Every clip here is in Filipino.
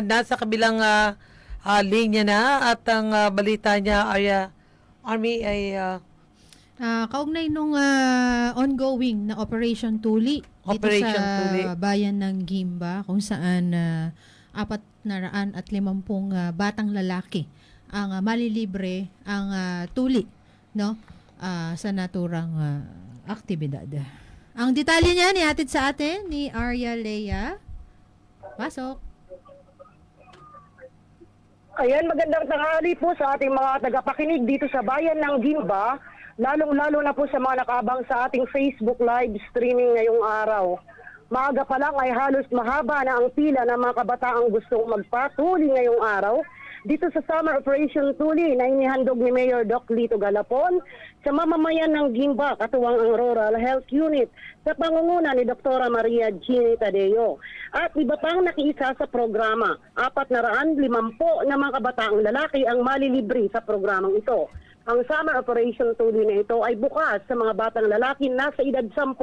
nasa kabilang ah, ah, linya na at ang ah, balita niya ay ah, Army ay ah, Ah, kaugnay nung ah, ongoing na Operation Tuli dito Operation sa Tuli. bayan ng Gimba kung saan ah, apat na raan at limampung ah, batang lalaki ang ah, malilibre ang ah, tuli no Ah, sa naturang ah, aktibidad. Ang detalye niya ni atid sa atin ni Arya Leia. Pasok. Ayan, magandang tanghali po sa ating mga tagapakinig dito sa bayan ng Gimba, lalong-lalo na po sa mga nakabang sa ating Facebook live streaming ngayong araw. Maaga pa lang ay halos mahaba na ang pila ng mga kabataang gustong magpatuli ngayong araw dito sa Summer Operation Tuli na inihandog ni Mayor Doc Lito Galapon sa mamamayan ng Gimba, katuwang ang Rural Health Unit sa pangunguna ni Dr. Maria Gini Tadeo. At iba pang nakiisa sa programa, apat na mga kabataang lalaki ang malilibre sa programang ito. Ang Summer Operation Tuli na ito ay bukas sa mga batang lalaki nasa edad 10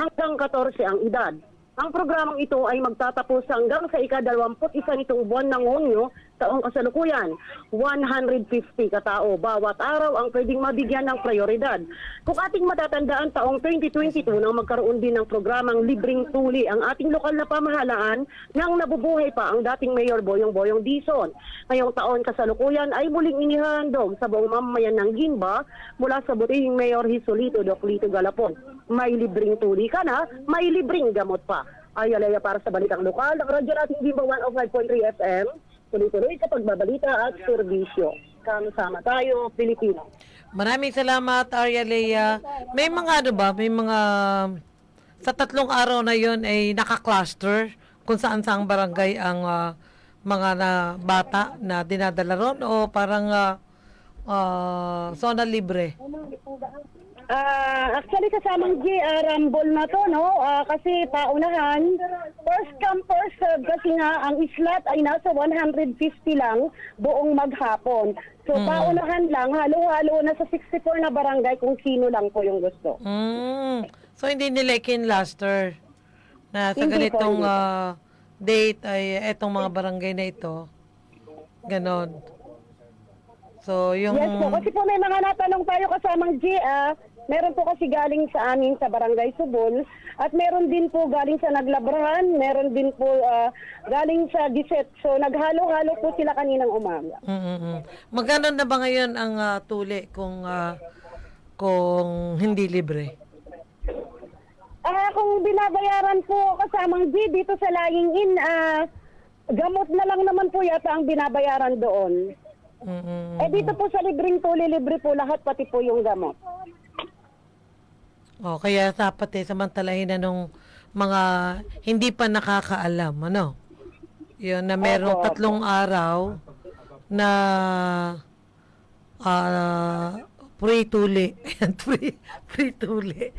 hanggang 14 ang edad. Ang programang ito ay magtatapos hanggang sa ika-21 nitong buwan ng Hunyo taong kasalukuyan. 150 katao bawat araw ang pwedeng mabigyan ng prioridad. Kung ating matatandaan taong 2022 nang magkaroon din ng programang Libreng Tuli ang ating lokal na pamahalaan nang nabubuhay pa ang dating Mayor Boyong Boyong Dison. Ngayong taon kasalukuyan ay muling inihandog sa buong mamamayan ng Gimba mula sa butihing Mayor Hisolito Doclito Galapon. May libreng tuli ka na, may libreng gamot pa. Ayalaya para sa balitang lokal, ang radyo natin Gimba 105.3 FM, tuloy-tuloy sa pagbabalita at serbisyo. Kama-sama tayo, Pilipino. maraming salamat Arya Lea. May mga ano ba, may mga sa tatlong araw na yon ay naka-cluster kung saan saang barangay ang ah, mga na bata na dinadala ron o parang ah, ah, zona libre. Ah, actually kasamang G, ah, Rumble na to, no? Ah, kasi paunahan, first come, first serve kasi nga ang slot ay nasa 150 lang buong maghapon. So paunahan lang, halo-halo na sa 64 na barangay kung sino lang po yung gusto. Mm. So hindi nila kinlaster na sa Hindi ganitong po. ah, date ay etong mga barangay na ito. Ganon. So yung Yes po, kasi po may mga natanong tayo kasamang G, ah. Meron po kasi galing sa amin sa Barangay Subol at meron din po galing sa Naglabrahan, meron din po ah, galing sa Giset. So naghalo-halo po sila kaninang umaga. Mm-mm. Magkano na ba ngayon ang ah, tuli kung ah, kung hindi libre? Ah, kung binabayaran po kasamang G dito sa Lying In, ah, gamot na lang naman po yata ang binabayaran doon. Mm-mm. Eh dito po sa libreng tuli, libre po lahat pati po yung gamot. Oh, kaya dapat eh samantalahin na nung mga hindi pa nakakaalam, ano? Yun na merong Opo, tatlong araw na ah free tuli. Ayan, free, free tuli.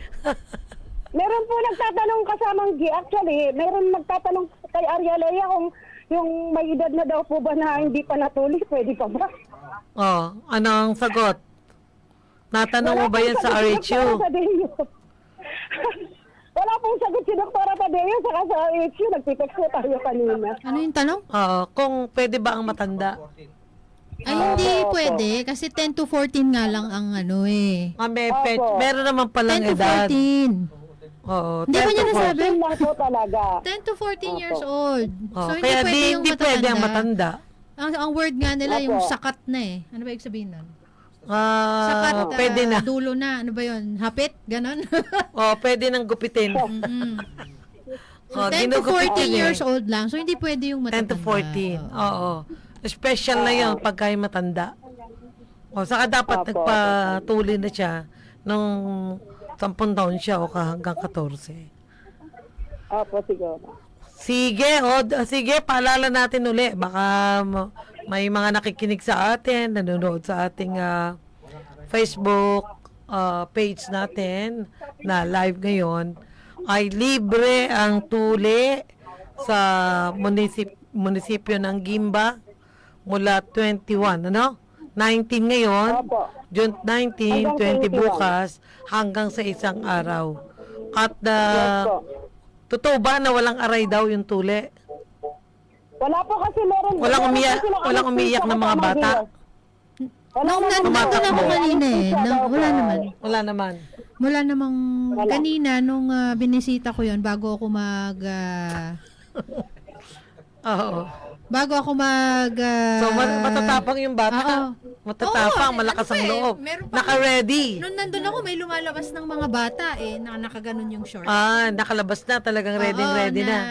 Meron po nagtatanong kasamang G. Actually, meron nagtatanong kay Arya Lea kung yung may edad na daw po ba na hindi pa natuli, pwede pa ba? oh, anong sagot? Natanong mo ba yan sa RHU? Wala pong sagot si Dr. Tadeo saka sa RHU. Nagtitext po tayo kanina. Ano yung tanong? Oo, kung pwede ba ang matanda? Ay, hindi pwede. Kasi 10 to 14 nga lang ang ano eh. Ah, may Opo. pet, meron naman palang 10 to edad. 14. Oo, Hindi ba 10 niya to 14. nasabi? Yun lang po talaga. 10 to 14 years old. Oh, so, hindi kaya pwede di, yung hindi pwede ang matanda. matanda. Ang, ang word nga nila, Opo. yung sakat na eh. Ano ba ibig sabihin nun? Ah, Sakat, ah, pwede na. dulo na. Ano ba yun? Hapit? Ganon? Oh, pwede nang gupitin. Mm. Oh, 10 to ginugupit 14 yun eh. years old lang. So, hindi pwede yung 10 matanda. to 14. Oo. Special na yun pagka yung matanda. O, saka dapat Opo. nagpatuli na siya nung 10 taon siya o ka- hanggang 14. Opo, siguro. Sige, o, d- sige, paalala natin uli. Baka ma- may mga nakikinig sa atin, nanonood sa ating ah, Facebook ah, page natin na live ngayon. Ay libre ang tuli sa munisip, munisipyo ng Gimba mula 21, ano? 19 ngayon. June 19, Hanggang 20 21. bukas, hanggang sa isang araw. At po. Totoo ba na walang aray daw yung tuli? Wala po kasi meron. Walang umiyak- walang umiiyak na mga bata? kasama Wala Nung naman nandun ako kanina eh, na, daw wala naman. Wala naman. Wala namang Wala. kanina nung ah, binisita ko yon bago ako mag ah, Oo. bago ako mag ah, So, ma- matatapang yung Oo. bata. Matatapang, Oo, malakas ano ang eh, loob. meron pa- Naka-ready. Nung nandun ako, may lumalabas ng mga bata eh, na nakaganon yung short. Ah, nakalabas na. Talagang ready, Oo, ready na. Oh,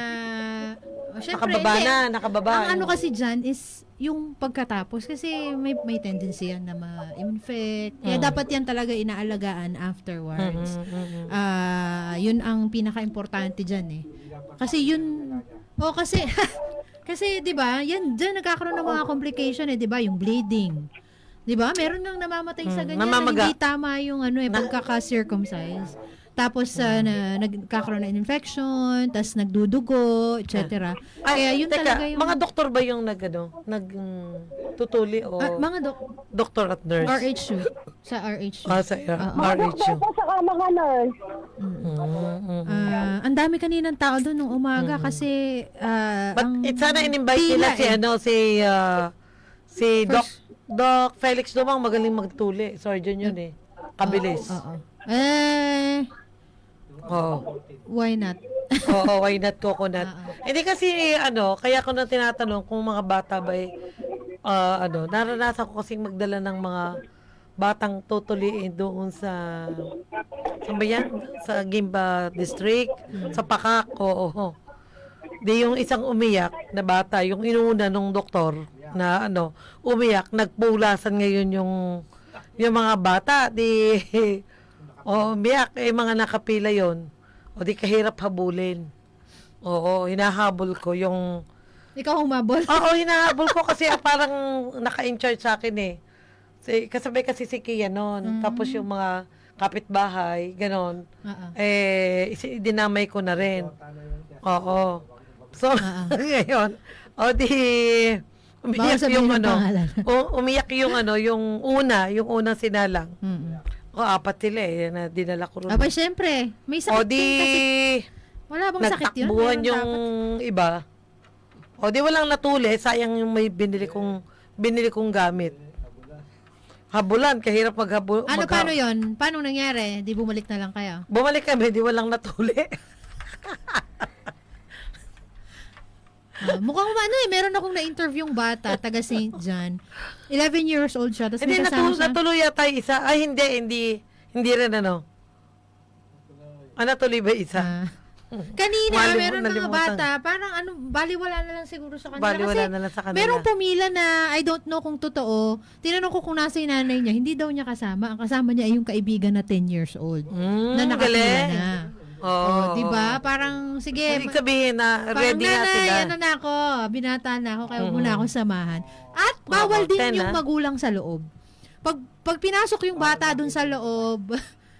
syempre, Nakababa hindi. na, nakababa. Ang ano kasi dyan is yung pagkatapos kasi may may tendency yan na ma-infect. Kaya Mm. dapat yan talaga inaalagaan afterwards. Mm, mm, mm. Ah, yun ang pinaka-importante diyan eh. Kasi yun oh kasi kasi 'di ba? Yan diyan nagkakaroon ng mga complication eh, 'di ba? Yung bleeding. 'Di ba? Meron nang namamatay sa Mm, ganyan na namamaga. hindi tama yung ano eh pagkaka-circumcise. Tapos ah, na, nagkakaroon ng infection, tas nagdudugo, etc. Kaya Ay, yun teka, talaga yung mga doktor ba yung nag, ano, nag, mm, tutuli o Ah, mga dok doktor at nurse? RHU sa RHU. Ah, sa Oo. Mga RHU. doktor po sa mga nurse. Mm, mm, mm. Ah, ang dami kaninang tao doon nung umaga kasi ah, But ang it sana in-invite pila nila si eh. ano si ah, si Doc First- Doc Felix Dumang magaling magtuli. Surgeon yun eh. Kabilis. Oo. Eh, Oo. why not? Oo, why not coconut? Oo. Hindi kasi ano, kaya ko na tinatanong kung mga bata ba eh, ah, ano, naranasan ko kasing magdala ng mga batang tutuliin doon sa saan ba yan? Sa Gimba District, sa Pakak, oo. Di yung isang umiyak na bata, yung inuna nung doktor na ano, umiyak, nagpulasan ngayon yung yung mga bata, di o umiyak, eh mga nakapila yon O di kahirap habulin. Oo, hinahabol ko yung Ikaw humabol? Oo, hinahabol ko kasi parang naka-in-charge sa akin eh. Si, kasabay kasi si Kia noon. Tapos yung mga kapitbahay, ganon. Oo. Eh, dinamay ko na rin. Oo. So, Ah, ngayon, o di, umiyak yung ng ano, pangalan. umiyak yung ano, yung una, yung unang sinalang. Mm-mm. O, apat sila eh, na dinala ko rin. Aba, syempre, may sakit O di, kasi. Wala bang sakit yun? nagtakbuhan yung dapat. iba. O di walang natuli, sayang yung may binili kong binili kong gamit. Habulan, kahirap maghabul. Ano, magha- paano yon? Paano nangyari? Di bumalik na lang kayo? Bumalik kami, di walang natuli. Ah, mukhang ano eh, meron akong na-interview yung bata, taga St. John. 11 years old siya, tapos hindi, may kasama natu- siya. natuloy yata isa. Ay, hindi, hindi. Hindi rin ano. Ah, natuloy ba isa? Ah. Kanina, Malim- meron mga nalimutan. bata, parang ano, baliwala na lang siguro sa kanila. Baliwala Kasi na lang sa kanila. merong pumila na, I don't know kung totoo, tinanong ko kung nasa yung nanay niya, hindi daw niya kasama. Ang kasama niya ay yung kaibigan na 10 years old. Mm, na nakapila galing. na. Oh, di ba? Parang, sige, Ibig sabihin na Parang ready na nanay, sila. ano na ako, binata na ako, kaya huwag mo Mm. na ako samahan. At bawal din ten, yung ah. magulang sa loob. Pag, pag pinasok yung bata dun sa loob,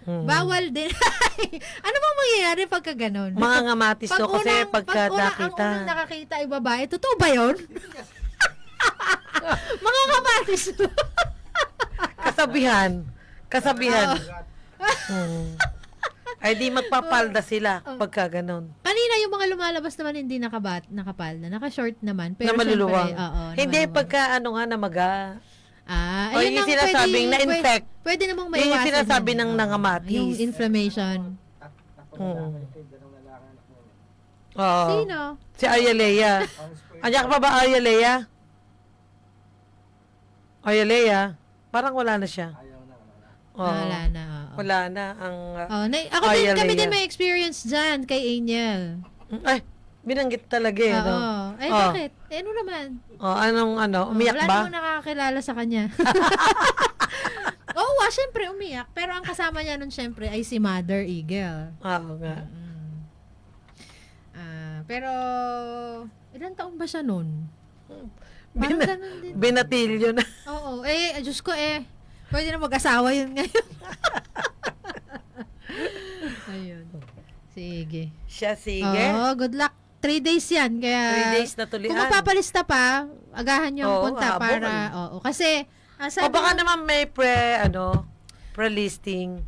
Mm. bawal din. ano bang mangyayari pagka ganon? Mga ngamatis to kasi unang- pagka pag una, nakita. ang unang nakakita ay babae, totoo ba yun? Mga kamatis. Kasabihan. Kasabihan. Hmm. Ay di magpapalda sila pagka ganon. Kanina yung mga lumalabas naman hindi nakabat, nakapalda, naka-short naman. Pero na maluluwang. syempre, oo, na Hindi maluluwang. pagka ano nga namaga. Ah, O, ayun yung ang sinasabing pwede- na-infect. Pwede, pwede namang Yun yung maiwasan. sinasabi yun. ng Oo. nangamatis. Yung inflammation. Hmm. Oo. Sino? Si Arya Lea. Andiyan ka pa ba Arya Lea? Arya Lea? Parang wala na siya. Oo. Ah, Wala na. Wala na ang... uh, Oh, na, ako din, kami din may experience dyan kay Angel. ay, binanggit talaga eh. Oo. No? Ay, Oh. bakit? Eh, ano naman? Oh, anong ano? Oh, Umiyak wala ba? namang nakakakilala sa kanya. Oo, oh, syempre umiyak. Pero ang kasama niya nun syempre ay si Mother Eagle. Oo nga. Mm. Ah, pero ilan taon ba siya nun? Parang Bina- ganun din. binatilyo na. Oo, eh, Diyos ko eh. Pwede na mag-asawa yun ngayon. Ayun. Sige. Siya, sige. Oo, good luck. Three days yan. Kaya, Three days na tulian. kung magpapalista pa, agahan niyo ang Oo, punta habol. para, oo. Kasi, ah, o baka mo- naman may pre, ano, pre-listing.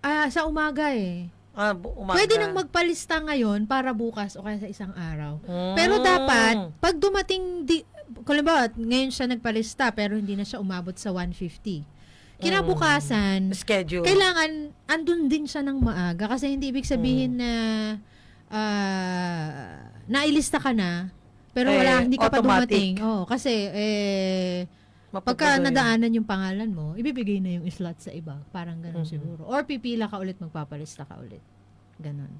ah, sa umaga eh. Ah, bu- umaga. Pwede nang magpalista ngayon para bukas o kaya sa isang araw. Mm. Pero dapat, pag dumating, di, kung ba, ngayon siya nagpalista pero hindi na siya umabot sa 150. Kinabukasan, Schedule. kailangan andun din siya ng maaga kasi hindi ibig Mm. sabihin na ah, nailista ka na pero Eh, wala hindi ka pa automatic. dumating. Oh, kasi eh pagka Mapapagal yun. nadaanan yung pangalan mo, ibibigay na yung slot sa iba. Parang ganun Mhm. siguro. Or pipila ka ulit, magpapalista ka ulit. Ganon.